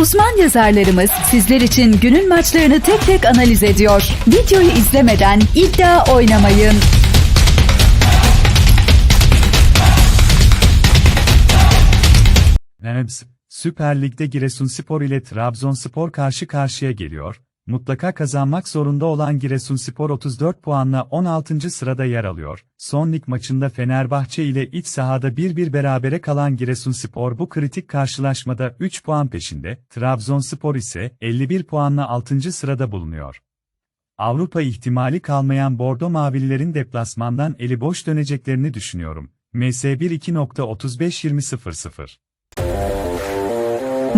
Uzman yazarlarımız sizler için günün maçlarını tek tek analiz ediyor. Videoyu izlemeden iddia oynamayın. Nebs, Süper Lig'de Giresunspor ile Trabzonspor karşı karşıya geliyor. Mutlaka kazanmak zorunda olan Giresunspor 34 puanla 16. sırada yer alıyor. Son lig maçında Fenerbahçe ile iç sahada 1-1 berabere kalan Giresunspor bu kritik karşılaşmada 3 puan peşinde, Trabzonspor ise 51 puanla 6. sırada bulunuyor. Avrupa ihtimali kalmayan Bordo Mavililerin deplasmandan eli boş döneceklerini düşünüyorum. MS1 2.35-20.00